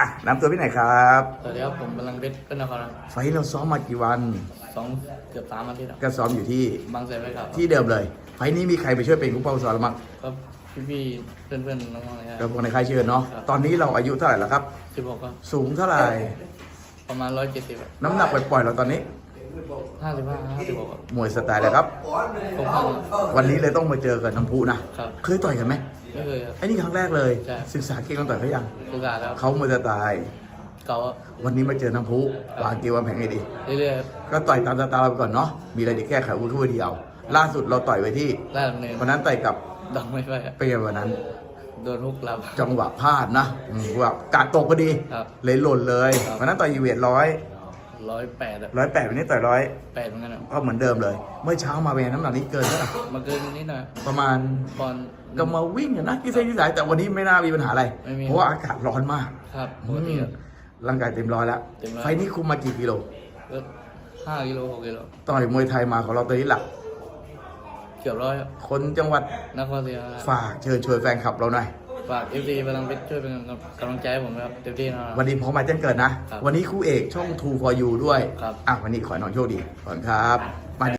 อะน้ำตัวพี่ไหนครับสวัสดีครับผมกำลังเพชรเป็นนครครับไฟท์เราซ้อมมากี่วันสองเกือบสามอาทิตย์แล้วก็ซ้อมอยู่ที่บางแสนไปครับที่เดิมเลย ไฟท์นี้มีใครไปช่วยเป็นผู้เป้าซ้อมหรือมั้งก็พี่ๆเพื่อนๆน้องๆอะไรก็พวกในค่ายเชิญเนาะตอนนี้เราอายุเท่าไหร่แล้วครับ สิบหกก็สูงเท่าไหร่ ประมาณร้อยเจ็ดสิบน้ำหนักปล่อยๆเราตอนนี้ ห้าสิบห้าห้าสิบหกมวยสไตล์อะไรครับ คงข้างวันนี้เลยต้องมาเจอกับน้ำพุนะครับ เคยต่อยกันไหม ไม่เคยครับ ไอ้นี่ครั้งแรกเลย ใช่ ศึกษาเก่งกันต่อยเขายังศึกษาแล้วเขามวยสไตล์เก่าวันนี้มาเจอน้ำพุวางเกมวางแผนไงดี เรื่อยก็ต่อยตามสไตล์เราไปก่อนเนาะมีอะไรจะแก้ไขวุ้นขึ้นเดียวล่าสุดเราต่อยไว้ที่ๆได้ดำเนินวันนั้นต่อยกับดอกไม่ไปครับเป็นไงวันนั้น โดนฮุกลับ จังหวะพลาดนะอืมว่ากาดตกพอดี ครับเลยหล่นเลยครับ วันนั้นต่อยยูเวทร้อย ร้อยแปดร้อยแปดวันนี้ต่อยร้อยแปดเหมือนกันครับก็เหมือนเดิมเลย เมื่อเช้ามาเป็นไงน้ำหนักนี้เกินเท่าไหร่มาเกินนิดหน่อยประมาณปอนด์ก็มาวิ่งอะนะที่เส้นที่สายแต่วันนี้ไม่น่ามีปัญหาอะไรไม่มีเพราะว่าอากาศร้อนมาก ครับปกติครับ ร่างกายเต็มร้อยแล้ว เต็มร้อย ไฟล์นี้คุมมากี่กิโลก็ห้ากิโลหกกิโลต่อยมวยไทยมาของเราตอนนี้หลัก เกือบร้อยครับคนจังหวัดนครศรีธรรมราชฝากเชิญชวนแฟนคลับเราหน่อย ฝากเอฟซีพลังเพชรช่วยเป็นกำลังใจให้ผมนะครับเต็มที่นะครับ วันนี้พร้อมมาแจ้งเกิดนะ ครับวันนี้คู่เอกช่อง True for You ด้วยครับ อะวันนี้ขอให้น้องโชคดีขอบคุณครับมา